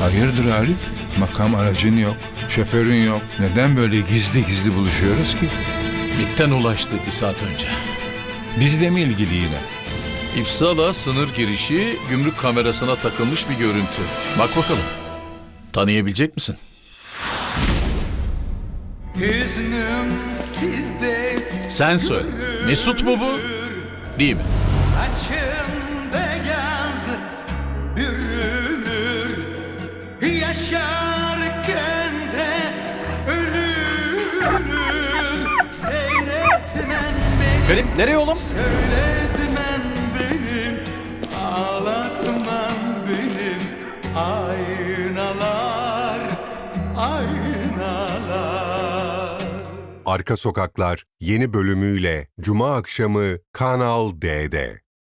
Hayırdır Arif? Makam aracın yok, şoförün yok. Neden böyle gizli gizli buluşuyoruz ki? MİT'ten ulaştı bir saat önce. Bizle mi ilgili yine? İpsala sınır girişi gümrük kamerasına takılmış bir görüntü. Bak bakalım. Tanıyabilecek misin? Hüznüm sizde Sen söyle. Mesut mu bu? Değil mi? Saçım beyaz Yaşarken de ölünür Seyretmen beni Garip nereye oğlum? Söyletmen benim Ağlatman benim Aynalar Aynalar Arka Sokaklar yeni bölümüyle Cuma akşamı Kanal D'de.